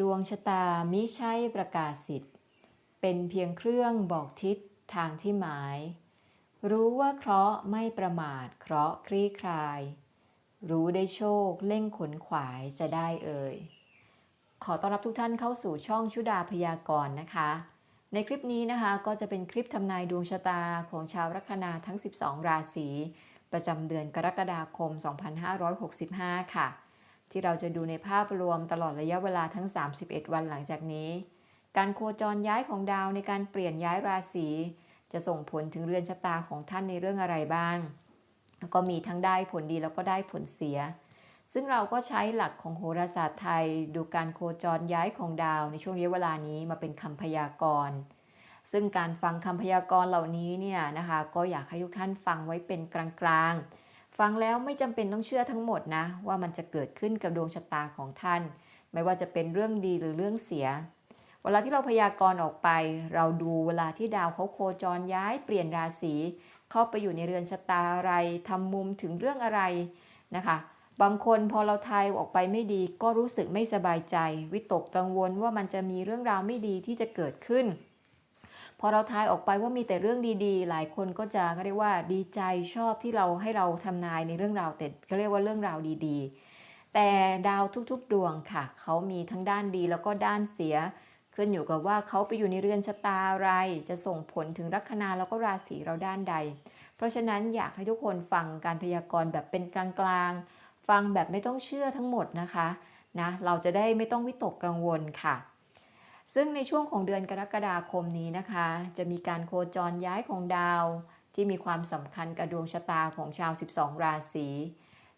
ดวงชะตามิใช่ประกาศสิทธิ์เป็นเพียงเครื่องบอกทิศทางที่หมาย รู้ว่าเคราะห์ไม่ประมาทเคราะห์คลี่คลาย รู้ได้โชคเล่งขนขวายจะได้เอ่ย ขอต้อนรับทุกท่านเข้าสู่ช่องชุดาพยากรณ์นะคะ ในคลิปนี้นะคะก็จะเป็นคลิปทำนายดวงชะตาของชาวลัคนาทั้ง 12 ราศีประจำเดือนกรกฎาคม 2565 ค่ะ ที่เราจะดูในภาพรวมตลอดระยะเวลาทั้ง 31 วันหลังจากนี้ การโคจรย้ายของดาวในการเปลี่ยนย้ายราศี จะส่งผลถึงเรือนชะตาของท่านในเรื่องอะไรบ้างแล้วก็มีทั้งได้ผลดีแล้วก็ได้ผลเสีย ซึ่งเราก็ใช้หลักของโหราศาสตร์ไทย ดูการโคจรย้ายของดาวในช่วงระยะเวลานี้มาเป็นคำพยากรณ์ซึ่งการฟังคำพยากรณ์เหล่านี้เนี่ยนะคะ ก็อยากให้ทุกท่านฟังไว้เป็นกลางๆ ฟังแล้วไม่จำเป็นต้องเชื่อทั้งหมดนะ ว่ามันจะเกิดขึ้นกับดวงชะตาของท่าน ไม่ว่าจะเป็นเรื่องดีหรือเรื่องเสีย เวลาที่เราพยากรณ์ออกไป เราดูเวลาที่ดาวเขาโคจรย้ายเปลี่ยนราศีเข้าไปอยู่ในเรือนชะตาอะไรทำมุมถึงเรื่องอะไรนะคะบางคนพอเราทายออกไปไม่ดีก็รู้สึกไม่สบายใจ วิตกกังวลว่ามันจะมีเรื่องราวไม่ดีที่จะเกิดขึ้น พอเราทายออกไปว่ามีแต่เรื่องดีๆ หลายคนก็จะเขาเรียกว่าดีใจชอบที่เราให้เราทำนายในเรื่องราวแต่เขาเรียกว่าเรื่องราวดีๆ แต่ดาวทุกๆ ดวงค่ะ เขามีทั้งด้านดีแล้วก็ด้านเสีย ขึ้นอยู่กับว่าเขาไปอยู่ในเรือนชะตาอะไร จะส่งผลถึงลัคนาแล้วก็ราศีเราด้านใด เพราะฉะนั้นอยากให้ทุกคนฟังการพยากรณ์แบบเป็นกลางๆ ฟังแบบไม่ต้องเชื่อทั้งหมดนะคะนะเราจะได้ไม่ต้องวิตกกังวลค่ะ ซึ่งในช่วงของเดือนกรกฎาคมนี้นะคะ จะมีการโคจรย้ายของดาว ที่มีความสำคัญกับดวงชะตาของชาว 12 ราศี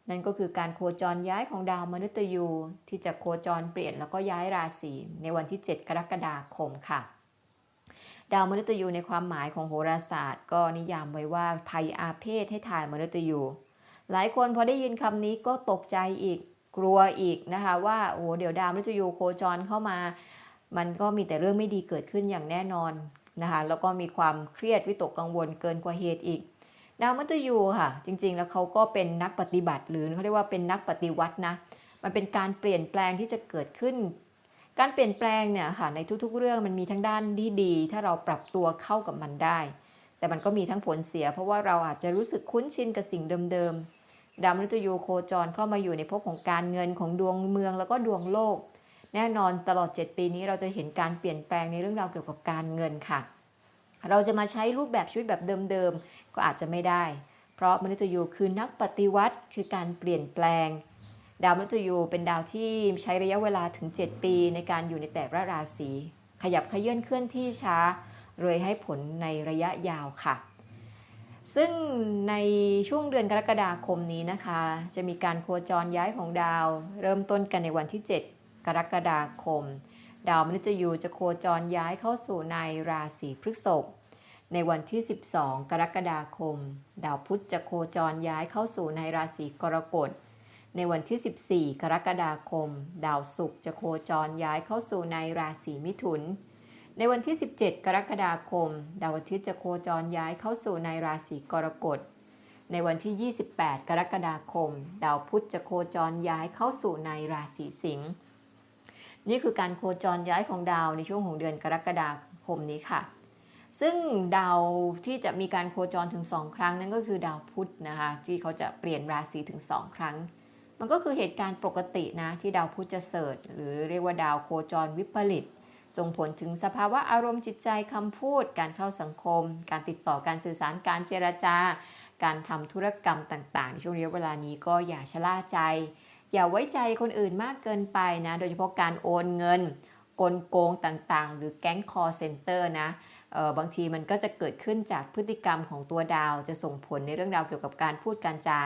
นั่นก็คือการโคจรย้ายของดาวมฤตยู ที่จะโคจรเปลี่ยนแล้วก็ย้ายราศีในวันที่ 7 กรกฎาคมค่ะ ดาวมฤตยูในความหมายของโหราศาสตร์ ก็นิยามไว้ว่าภัยอาเพศให้ทายมฤตยู หลายคนพอได้ยินคำนี้ก็ตกใจอีกกลัวอีกนะคะว่าโอ้เดี๋ยวดาวมฤตยูโคจรเข้ามา มันก็มีแต่เรื่องไม่ดีเกิดขึ้นอย่างแน่นอนนะคะแล้วก็มีความเครียดวิตกกังวลเกินกว่าเหตุอีก ดาวมฤตยูค่ะ จริงๆ แล้วเขาก็เป็นนักปฏิบัติหรือเขาเรียกว่าเป็นนักปฏิวัตินะมันเป็นการเปลี่ยนแปลงที่จะเกิดขึ้น การเปลี่ยนแปลงเนี่ยค่ะในทุกๆ เรื่องมันมีทั้งด้านที่ดี ถ้าเราปรับตัวเข้ากับมันได้ แต่มันก็มีทั้งผลเสีย เพราะว่าเราอาจจะรู้สึกคุ้นชินกับสิ่งเดิมๆดาวมฤตยูโคจรเข้ามาอยู่ในภพของการเงินของดวงเมืองแล้วก็ดวงโลก แน่นอนตลอด 7 ปีนี้เราจะเห็นการเปลี่ยนแปลงในเรื่องราวเกี่ยวกับการเงินค่ะ เราจะมาใช้รูปแบบชีวิตแบบเดิมๆ ก็อาจจะไม่ได้ เพราะมนุษย์ยูคือนักปฏิวัติคือการเปลี่ยนแปลง ดาวมนุษย์ยูเป็นดาวที่ใช้ระยะเวลาถึง 7 ปีในการอยู่ในแต่ละราศีขยับขยื่นเคลื่อนที่ช้าเลยให้ผลในระยะยาวค่ะ ซึ่งในช่วงเดือนกรกฎาคมนี้นะคะ จะมีการโคจรย้ายของดาว เริ่มต้นกันในวันที่ 7 กรกฎาคม ดาวมฤตยูจะโคจรย้ายเข้าสู่ในราศีพฤษภในวันที่ 12 กรกฎาคม ดาวพุธจะโคจรย้ายเข้าสู่ในราศีกรกฎ ในวันที่ 14 กรกฎาคม ดาวศุกร์จะโคจรย้ายเข้าสู่ในราศีมิถุน ในวันที่ 17 กรกฎาคม ดาวอาทิตย์จะโคจรย้ายเข้าสู่ในราศีกรกฎ ในวันที่ 28 กรกฎาคม ดาวพุธจะโคจรย้ายเข้าสู่ในราศีสิงห์ นี่คือการโคจรย้ายของดาวในช่วงของเดือนกรกฎาคมนี้ค่ะ ซึ่งดาวที่จะมีการโคจรถึง 2 ครั้งนั่นก็คือดาวพุธนะคะที่เขาจะเปลี่ยนราศีถึง 2 ครั้ง มันก็คือเหตุการณ์ปกตินะที่ดาวพุธจะเสดหรือเรียกว่าดาวโคจรวิปริตส่งผลถึงสภาวะอารมณ์จิตใจคำพูด การเข้าสังคม การติดต่อการสื่อสารการเจรจา การทำธุรกรรมต่างๆในช่วงระยะเวลานี้ก็อย่าชะล่าใจ อย่าไว้ใจคนอื่นมากเกินไปนะ โดยเฉพาะการโอนเงิน กลโกงต่างๆ หรือแก๊งคอร์เซนเตอร์นะออบางทีมันก็จะเกิดขึ้นจากพฤติกรรมของตัวดาว จะส่งผลในเรื่องราวเกี่ยวกับการพูดการจา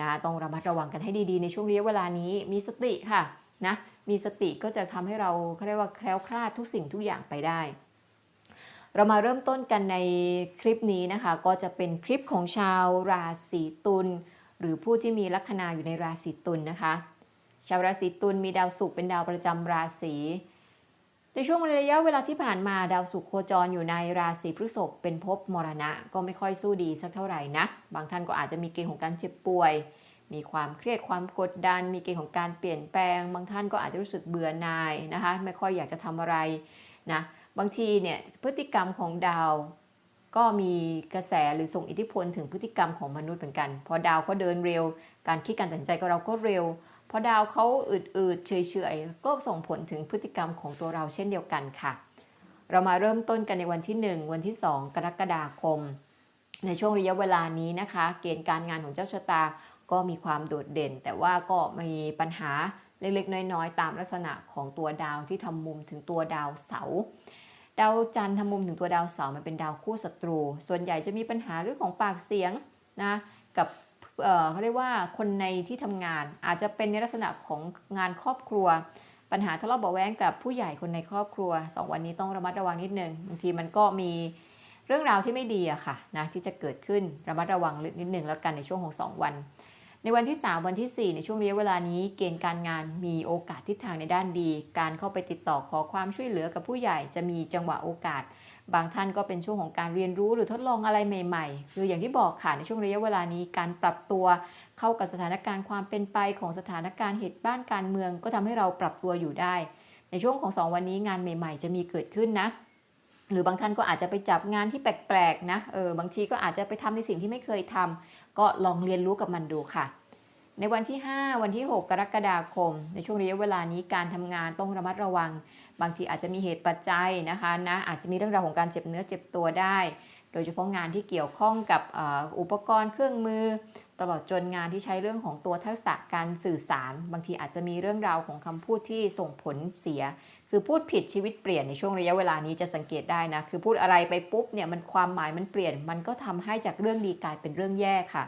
นะต้องระมัดระวังกันให้ดีๆ ในช่วงระยะเวลานี้มีสติค่ะนะมีสติก็จะทำให้เราเขาเรียกว่าแคล้วคลาดทุกสิ่งทุกอย่างไปได้ เรามาเริ่มต้นกันในคลิปนี้นะคะ ก็จะเป็นคลิปของชาวราศีตุล หรือผู้ที่มีลัคนาอยู่ในราศีตุลนะคะ ชาวราศีตุลมีดาวศุกร์เป็นดาวประจำราศีในช่วงระยะเวลาที่ผ่านมาดาวศุกร์โคจรอยู่ในราศีพฤษภเป็นภพมรณะ ก็ไม่ค่อยสู้ดีสักเท่าไหร่นะ บางท่านก็อาจจะมีเกณฑ์ของการเจ็บป่วย มีความเครียดความกดดัน มีเกณฑ์ของการเปลี่ยนแปลง บางท่านก็อาจจะรู้สึกเบื่อหน่ายนะคะ ไม่ค่อยอยากจะทำอะไรนะบางทีเนี่ยพฤติกรรมของดาว ก็มีกระแสหรือส่งอิทธิพลถึงพฤติกรรมของมนุษย์เหมือนกัน พอดาวเขาเดินเร็ว การคิดการตัดสินใจของเราก็เร็ว พอดาวเขาอืดๆเฉยๆก็ส่งผลถึงพฤติกรรมของตัวเราเช่นเดียวกันค่ะ เรามาเริ่มต้นกันในวันที่ 1 วันที่ 2 กรกฎาคม ในช่วงระยะเวลานี้นะคะ เกณฑ์การงานของเจ้าชะตาก็มีความโดดเด่น แต่ว่าก็มีปัญหาเล็กๆ น้อยๆ ตามลักษณะของตัวดาวที่ทำมุมถึงตัวดาวเสาร์ ดาวจันทร์ทำมุมถึงตัวดาวเสาร์มันเป็นดาวคู่ศัตรู ส่วนใหญ่จะมีปัญหาเรื่องของปากเสียงนะกับเเขาเรียกว่าคนในที่ทำงานอาจจะเป็นในลักษณะของงานครอบครัว ปัญหาทะเลาะเบาะแว้งกับผู้ใหญ่คนในครอบครัวสองวันนี้ต้องระมัดระวังนิดนึงบางทีมันก็มีเรื่องราวที่ไม่ดีอะค่ะนะที่จะเกิดขึ้นระมัดระวังนิดนึงแล้วกันในช่วงของ 2 วัน ในวันที่ 3 วันที่ 4 ในช่วงระยะเวลานี้เกณฑ์การงานมีโอกาสทิศทางในด้านดี การเข้าไปติดต่อขอความช่วยเหลือกับผู้ใหญ่จะมีจังหวะโอกาส บางท่านก็เป็นช่วงของการเรียนรู้หรือทดลองอะไรใหม่ๆ คืออย่างที่บอกค่ะในช่วงระยะเวลานี้การปรับตัว เข้ากับสถานการณ์ความเป็นไปของสถานการณ์เหตุบ้านการเมือง ก็ทำให้เราปรับตัวอยู่ได้ ในช่วงของ 2 วันนี้งานใหม่ ๆ จะมีเกิดขึ้นนะหรือบางท่านก็อาจจะไปจับงานที่แปลกๆนะ เออ บางทีก็อาจจะไปทำในสิ่งที่ไม่เคยทำ ก็ลองเรียนรู้กับมันดูค่ะ ในวันที่ 5 วันที่ 6 กรกฎาคม ในช่วงระยะเวลานี้การทำงานต้องระมัดระวัง บางทีอาจจะมีเหตุปัจจัยนะคะนะอาจจะมีเรื่องราวของการเจ็บเนื้อเจ็บตัวได้ โดยเฉพาะงานที่เกี่ยวข้องกับอออุปกรณ์เครื่องมือ ตลอดจนงานที่ใช้เรื่องของตัวทักษะการสื่อสาร บางทีอาจจะมีเรื่องราวของคำพูดที่ส่งผลเสีย คือพูดผิดชีวิตเปลี่ยนในช่วงระยะเวลานี้จะสังเกตได้นะ คือพูดอะไรไปปุ๊บเนี่ยมันความหมายมันเปลี่ยน มันก็ทำให้จากเรื่องดีกลายเป็นเรื่องแย่ค่ะ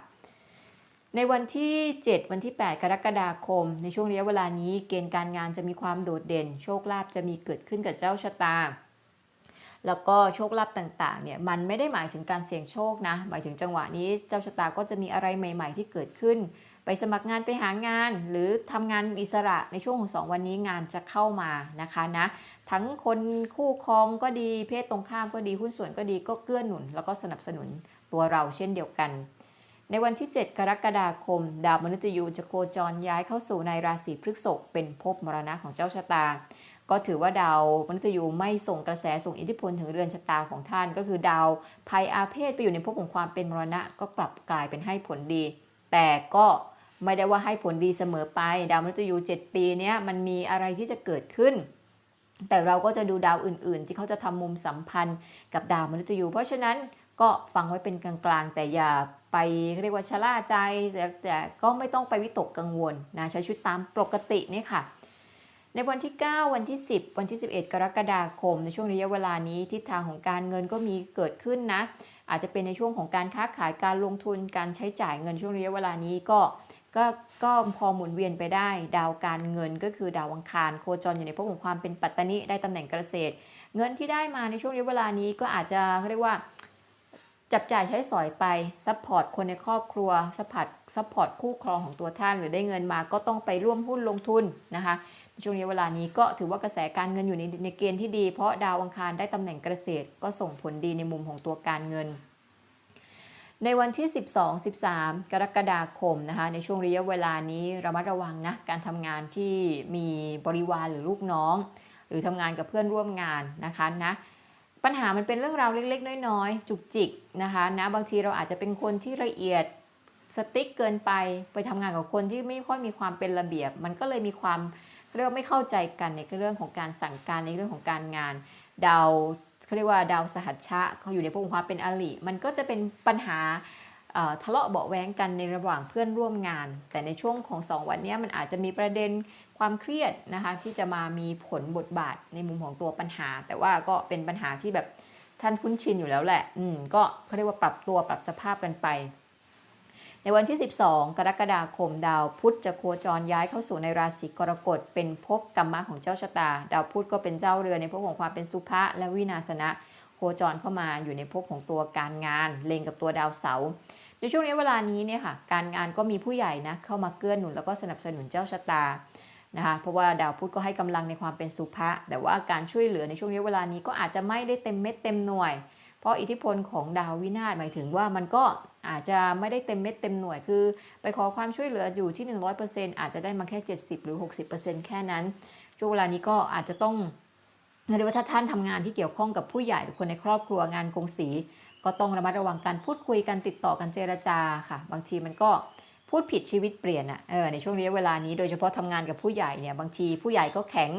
ในวันที่ 7 วันที่ 8 กรกฎาคม ในช่วงระยะเวลานี้ เกณฑ์การงานจะมีความโดดเด่น โชคลาภจะมีเกิดขึ้นกับเจ้าชะตา แล้วก็โชคลาภต่างๆเนี่ยมันไม่ได้หมายถึงการเสี่ยงโชคนะ หมายถึงจังหวะนี้เจ้าชะตาก็จะมีอะไรใหม่ ๆ ที่เกิดขึ้น ไปสมัครงานไปหางาน หรือทำงานอิสระในช่วงของสองวันนี้งานจะเข้ามานะคะนะทั้งคนคู่ครองก็ดีเพศตรงข้ามก็ดีหุ้นส่วนก็ดีก็เกื้อหนุน แล้วก็สนับสนุนตัวเราเช่นเดียวกัน ในวันที่ 7 กรกฎาคม ดาวมนุษย์ยูจะโคจรย้ายเข้าสู่ในราศีพฤษภเป็นภพมรณะของเจ้าชะตา ก็ถือว่าดาวมนุษย์ยูไม่ส่งกระแสส่งอิทธิพลถึงเรือนชะตาของท่าน ก็คือดาวภัยอาเพศไปอยู่ในภพของความเป็นมรณะก็กลับกลายเป็นให้ผลดี แต่ก็ไม่ได้ว่าให้ผลดีเสมอไป ดาวมนุษย์ยู7 ปีเนี้ยมันมีอะไรที่จะเกิดขึ้น แต่เราก็จะดูดาวอื่น ๆ ที่เขาจะทำมุมสัมพันธ์กับดาวมนุษย์ยู เพราะฉะนั้นก็ฟังไว้เป็นกลางๆ แต่อย่าไปเรียกว่าชะล่าใจแต่แต่ก็ไม่ต้องไปวิตกกังวลนะใช้ชีวิตตามปกตินี่ค่ะ ในวันที่ 9 วันที่ 10 วันที่ 11 กรกฎาคม ในช่วงระยะเวลานี้ทิศทางของการเงินก็มีเกิดขึ้นนะ อาจจะเป็นในช่วงของการค้าขายการลงทุนการใช้จ่ายเงินช่วงระยะเวลานี้ก็ก็ก็พอหมุนเวียนไปได้ ดาวการเงินก็คือดาวอังคาร โคจรอยู่ในภพของความเป็นปัตตานิได้ตำแหน่งเกษตร เงินที่ได้มาในช่วงระยะเวลานี้ก็อาจจะเรียกว่าจับจ่ายใช้สอยไปซัพพอร์ตคนในครอบครัวซัพพอร์ตซัพพอร์ตคู่ครองของตัวท่าน หรือได้เงินมาก็ต้องไปร่วมหุ้นลงทุนนะคะ ช่วงระยะเวลานี้ก็ถือว่ากระแสการเงินอยู่ในในเกณฑ์ที่ดี เพราะดาวอังคารได้ตำแหน่งเกษตร ก็ส่งผลดีในมุมของตัวการเงิน ในวันที่ 12 13 กรกฎาคมนะคะในช่วงระยะเวลานี้ระมัดระวังนะการทำงานที่มีบริวารหรือลูกน้อง หรือทำงานกับเพื่อนร่วมงานนะคะนะปัญหามันเป็นเรื่องราวเล็กๆ น้อยๆ จุกจิกนะคะนะบางทีเราอาจจะเป็นคนที่ละเอียดสติ๊กเกินไปไปทำงานกับคนที่ไม่ค่อยมีความเป็นระเบียบ มันก็เลยมีความ เรียกว่าไม่เข้าใจกันในเรื่องของการสั่งการในเรื่องของการงาน ดาวเขาเรียกว่าดาวสหัชชะเขาอยู่ในภพของความเป็นอลิมันก็จะเป็นปัญหาทะเลาะเบาแว้งกันในระหว่างเพื่อนร่วมงาน แต่ในช่วงของ 2 วันนี้มันอาจจะมีประเด็นความเครียดนะคะที่จะมามีผลบทบาทในมุมของตัวปัญหา แต่ว่าก็เป็นปัญหาที่แบบท่านคุ้นชินอยู่แล้วแหละ อืมก็เขาเรียกว่าปรับตัวปรับสภาพกันไป ในวันที่ 12 กรกฎาคมดาวพุธจะโคจรย้ายเข้าสู่ในราศีกรกฎเป็นภพกรรมะของเจ้าชะตา ดาวพุธก็เป็นเจ้าเรือในภพของความเป็นสุภะและวินาศนะโคจรเข้ามาอยู่ในภพของตัวการงาน เล็งกับตัวดาวเสาร์ในช่วงนี้เวลานี้เนี่ยค่ะการงานก็มีผู้ใหญ่นะเข้ามาเกื้อหนุนแล้วก็สนับสนุนเจ้าชะตานะคะเพราะว่าดาวพุธก็ให้กำลังในความเป็นสุภะแต่ว่าการช่วยเหลือในช่วงระยะเวลานี้ก็อาจจะไม่ได้เต็มเม็ดเต็มหน่วย เพราะอิทธิพลของดาววินาศหมายถึงว่ามันก็ อาจจะไม่ได้เต็มเม็ดเต็มหน่วยคือ ไปขอความช่วยเหลืออยู่ที่ 100%อาจจะได้มาแค่ 70 หรือ 60%แค่นั้นช่วงเวลานี้ก็อาจจะต้องเรียกว่าถ้าท่านทำงานที่เกี่ยวข้องกับผู้ใหญ่หรือคนในครอบครัวงานกงสี ก็ต้องระมัดระวังการพูดคุยกันติดต่อกันเจรจาค่ะ บางทีมันก็พูดผิดชีวิตเปลี่ยนอะเออในช่วงระยะเวลานี้โดยเฉพาะทำงานกับผู้ใหญ่เนี่ยบางทีผู้ใหญ่ก็แข็ง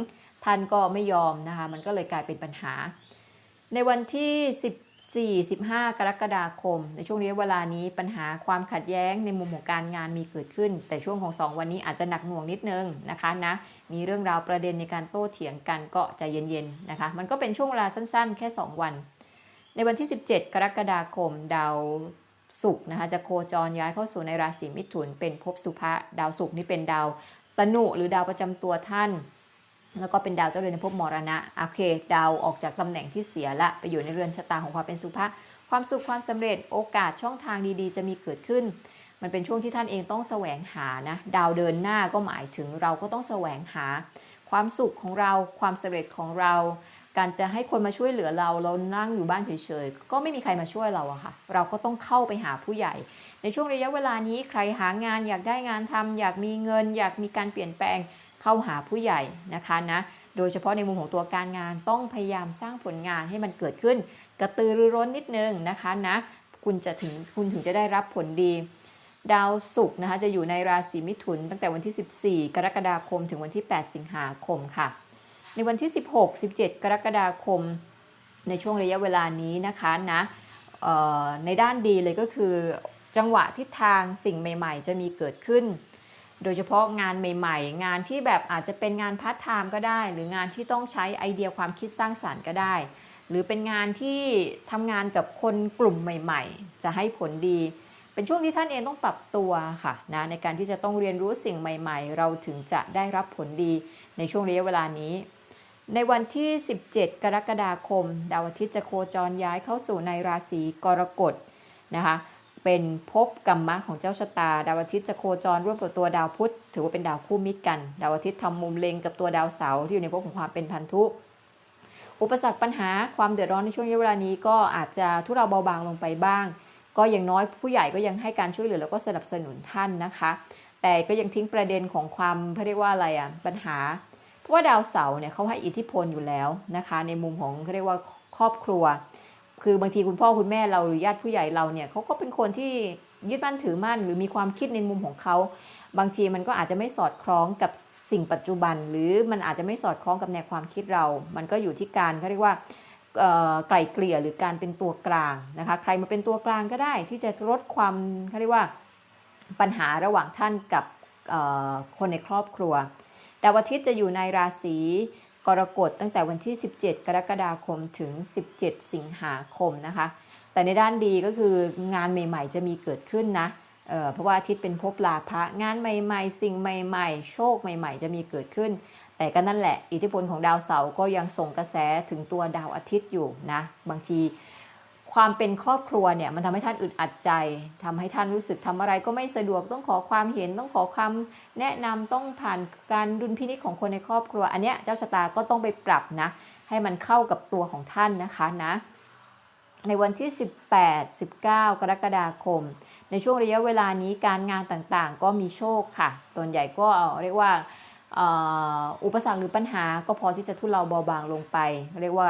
ท่านก็ไม่ยอมนะคะ มันก็เลยกลายเป็นปัญหา ในวันที่14 15 กรกฎาคม ในช่วงระยะเวลานี้ปัญหาความขัดแย้งในมุมของการงานมีเกิดขึ้น แต่ช่วงของ 2 วันนี้อาจจะหนักหน่วงนิดนึงนะคะนะมีเรื่องราวประเด็นในการโต้เถียงกันก็ใจเย็นๆนะคะมันก็เป็นช่วงเวลาสั้นๆ แค่ 2 วัน ในวันที่ 17 กรกฎาคม ดาวศุกร์นะคะจะโคจรย้ายเข้าสู่ในราศีมิถุนเป็นภพสุภะดาวศุกร์นี่เป็นดาวตนุหรือดาวประจำตัวท่าน แล้วก็เป็นดาวเจ้าเรือนในภพมรณะโอเค ดาวออกจากตำแหน่งที่เสียละไปอยู่ในเรือนชะตาของความเป็นสุภะความสุขความสำเร็จโอกาสช่องทางดีๆ จะมีเกิดขึ้น มันเป็นช่วงที่ท่านเองต้องแสวงหานะดาวเดินหน้าก็หมายถึงเราก็ต้องแสวงหา ความสุขของเราความสำเร็จของเรา การจะให้คนมาช่วยเหลือเราเรานั่งอยู่บ้านเฉยๆก็ไม่มีใครมาช่วยเราอะค่ะ เราก็ต้องเข้าไปหาผู้ใหญ่ ในช่วงระยะเวลานี้ใครหางานอยากได้งานทำอยากมีเงิน อยากมีการเปลี่ยนแปลง เข้าหาผู้ใหญ่นะคะนะโดยเฉพาะในมุมของตัวการงานต้องพยายามสร้างผลงานให้มันเกิดขึ้น กระตือรือร้นนิดนึงนะคะนะคุณจะถึงคุณถึงจะได้รับผลดี ดาวศุกร์นะคะจะอยู่ในราศีมิถุน ตั้งแต่วันที่ 14 กรกฎาคมถึงวันที่ 8 สิงหาคมค่ะ ในวันที่ 16 17 กรกฎาคม ในช่วงระยะเวลานี้นะคะนะในด้านดีเลยก็คือจังหวะทิศทางสิ่งใหม่ ๆ จะมีเกิดขึ้น โดยเฉพาะงานใหม่ๆ งานที่แบบอาจจะเป็นงานพาร์ทไทม์ก็ได้ หรืองานที่ต้องใช้ไอเดียความคิดสร้างสารรค์ก็ได้ หรือเป็นงานที่ทำงานกับคนกลุ่มใหม่ ๆ จะให้ผลดี เป็นช่วงที่ท่านเองต้องปรับตัวค่ะนะในการที่จะต้องเรียนรู้สิ่งใหม่ ๆ เราถึงจะได้รับผลดีในช่วงระยะเวลานี้ ในวันที่ 17 กรกฎาคม ดาวอาทิตย์จะโคจรย้ายเข้าสู่ในราศีกรกฎนะคะ เป็นภพกรรมะของเจ้าชะตา ดาวอาทิตย์จะโคจรร่วมกับตัวดาวพุธ ถือว่าเป็นดาวคู่มิตรกัน ดาวอาทิตย์ทำมุมเล็งกับตัวดาวเสาร์ที่อยู่ในภพของความเป็นพันธุ อุปสรรคปัญหาความเดือดร้อนในช่วงยะเวลานี้ก็อาจจะทุเราเบาบางลงไปบ้าง ก็อย่างน้อยผู้ใหญ่ก็ยังให้การช่วยเหลือแล้วก็สนับสนุนท่านนะคะ แต่ก็ยังทิ้งประเด็นของความเขาเรียกว่าอะไรอะปัญหา เพราะว่าดาวเสาร์เนี่ยเขาให้อิทธิพลอยู่แล้วนะคะ ในมุมของเขาเรียกว่าครอบครัว คือบางทีคุณพ่อคุณแม่เราหรือญาติผู้ใหญ่เราเนี่ยเขาก็เป็นคนที่ยึดมั่นถือมั่น หรือมีความคิดในมุมของเขา บางทีมันก็อาจจะไม่สอดคล้องกับสิ่งปัจจุบัน หรือมันอาจจะไม่สอดคล้องกับแนวความคิดเรา มันก็อยู่ที่การเขาเรียกว่าไกล่เกลี่ยหรือการเป็นตัวกลางนะคะใครมาเป็นตัวกลางก็ได้ที่จะลดความเขาเรียกว่าปัญหาระหว่างท่านกับคนในครอบครัวดาวอาทิตย์จะอยู่ในราศี กรกฎตั้งแต่วันที่ 17 กรกฎาคมถึง 17 สิงหาคมนะคะ แต่ในด้านดีก็คืองานใหม่ ๆ จะมีเกิดขึ้นนะเเพราะว่าอาทิตย์เป็นภพลาภะงานใหม่ ๆ สิ่งใหม่ ๆ โชคใหม่ ๆ จะมีเกิดขึ้น แต่ก็นั่นแหละ อิทธิพลของดาวเสาร์ก็ยังส่งกระแสถึงตัวดาวอาทิตย์อยู่นะ บางที ความเป็นครอบครัวเนี่ยมันทำให้ท่านอึดอัดใจทำให้ท่านรู้สึกทำอะไรก็ไม่สะดวกต้องขอความเห็นต้องขอคำแนะนำต้องผ่านการดุลพินิจของคนในครอบครัว อันเนี้ยเจ้าชะตาก็ต้องไปปรับนะ ให้มันเข้ากับตัวของท่านนะคะนะในวันที่ 18 19 กรกฎาคม ในช่วงระยะเวลานี้การงานต่างๆ ก็มีโชคค่ะส่วนใหญ่ก็เรียกว่าอุปสรรคหรือปัญหาก็พอที่จะทุเลาเบาบางลงไป เรียกว่า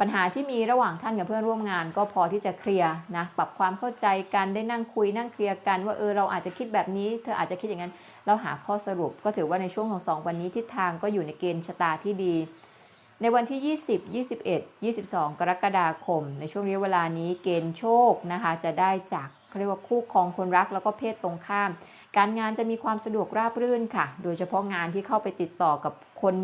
ปัญหาที่มีระหว่างท่านกับเพื่อนร่วมงาน ก็พอที่จะเคลียร์นะปรับความเข้าใจกันได้นั่งคุยนั่งเคลียร์กัน ว่าเออเราอาจจะคิดแบบนี้ เธออาจจะคิดอย่างนั้นเราหาข้อสรุปก็ถือว่าในช่วงของสองวันนี้ทิศทางก็อยู่ในเกณฑ์ชะตาที่ดี ในวันที่ 20 21 22 กรกฎาคม ในช่วงระยะเวลานี้เกณฑ์โชคนะคะจะได้จากเขาเรียกว่าคู่ครองคนรักแล้วก็เพศตรงข้าม การงานจะมีความสะดวกราบรื่นค่ะ โดยเฉพาะงานที่เข้าไปติดต่อกับ คน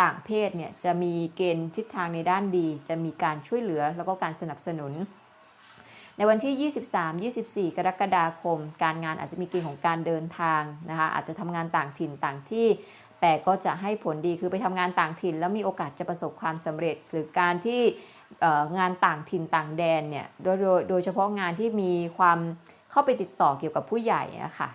ต่างเพศเนี่ยจะมีเกณฑ์ทิศทางในด้านดี จะมีการช่วยเหลือแล้วก็การสนับสนุน ในวันที่ 23 24 กรกฎาคม การงานอาจจะมีเกณฑ์ของการเดินทางนะคะอาจจะทำงานต่างถิ่นต่างที่แต่ก็จะให้ผลดีคือไปทำงานต่างถิ่น แล้วมีโอกาสจะประสบความสำเร็จ หรือการที่งานต่างถิ่นต่างแดนเนี่ยโดยโดยโดยเฉพาะงานที่มีความเข้าไปติดต่อเกี่ยวกับผู้ใหญ่อะค่ะ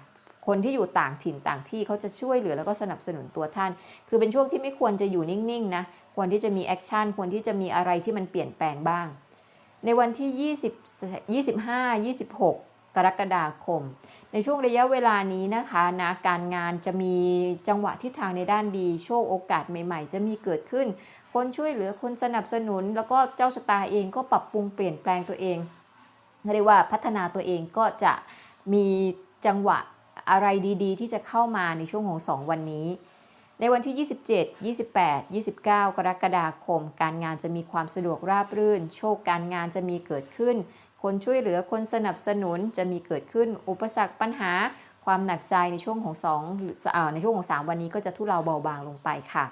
คนที่อยู่ต่างถิ่นต่างที่เขาจะช่วยเหลือแล้วก็สนับสนุนตัวท่าน คือเป็นช่วงที่ไม่ควรจะอยู่นิ่งๆนะ ควรที่จะมีแอคชั่น ควรที่จะมีอะไรที่มันเปลี่ยนแปลงบ้าง ในวันที่ 20 25 26กกรกฎาคม ในช่วงระยะเวลานี้นะคะนะการงานจะมีจังหวะทิศทางในด้านดี โชคโอกาสใหม่ๆ จะมีเกิดขึ้น คนช่วยเหลือ คนสนับสนุน แล้วก็เจ้าชะตาเองก็ปรับปรุงเปลี่ยนแปลงตัวเอง เรียกว่าพัฒนาตัวเองก็จะมีจังหวะ อะไรดีๆ ที่จะเข้ามาในช่วงของ 2 วันนี้ ในวันที่ 27 28 29 กรกฎาคม การงานจะมีความสะดวกราบรื่น โชคการงานจะมีเกิดขึ้น คนช่วยเหลือคนสนับสนุนจะมีเกิดขึ้น อุปสรรคปัญหา ความหนักใจในช่วงของ2หรือเอ่อในช่วงของ 3 วันนี้ก็จะทุเลาเบาบางลงไปค่ะ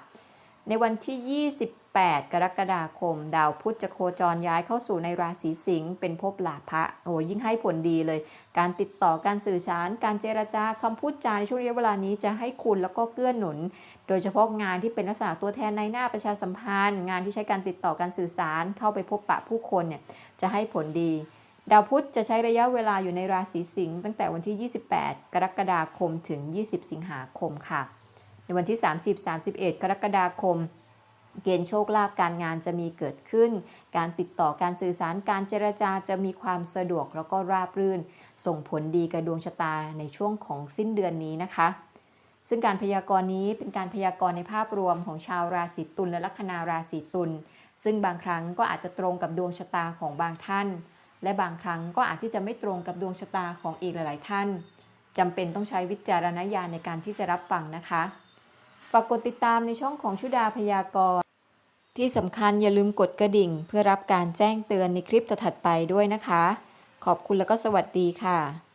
ในวันที่ 28 กรกฎาคม ดาวพุธจะโคจรย้ายเข้าสู่ในราศีสิงห์เป็นภพลาภะโอ้ยิ่งให้ผลดีเลย การติดต่อการสื่อสาร การเจรจาคำพูดจาในช่วงระยะเวลานี้จะให้คุณแล้วก็เกื้อหนุน โดยเฉพาะงานที่เป็นลักษณะตัวแทนในหน้าประชาสัมพันธ์ งานที่ใช้การติดต่อการสื่อสาร เข้าไปพบปะผู้คนเนี่ยจะให้ผลดีดาวพุธจะใช้ระยะเวลาอยู่ในราศีสิงห์ตั้งแต่วันที่ 28 กรกฎาคมถึง 20 สิงหาคมค่ะ ในวันที่ 30-31 กรกฎาคม เกณฑ์โชคลาภการงานจะมีเกิดขึ้น การติดต่อการสื่อสารการเจรจาจะมีความสะดวกแล้วก็ราบรื่น ส่งผลดีกับดวงชะตาในช่วงของสิ้นเดือนนี้นะคะ ซึ่งการพยากรณ์นี้เป็นการพยากรณ์ในภาพรวมของชาวราศีตุลและลัคนาราศีตุลซึ่งบางครั้งก็อาจจะตรงกับดวงชะตาของบางท่าน และบางครั้งก็อาจที่จะไม่ตรงกับดวงชะตาของอีกหลาย ๆ ท่านจำเป็นต้องใช้วิจารณญาณในการที่จะรับฟังนะคะ ฝากกดติดตามในช่องของชุดาพยากรณ์ ที่สำคัญอย่าลืมกดกระดิ่ง เพื่อรับการแจ้งเตือนในคลิปถัดไปด้วยนะคะ ขอบคุณแล้วก็สวัสดีค่ะ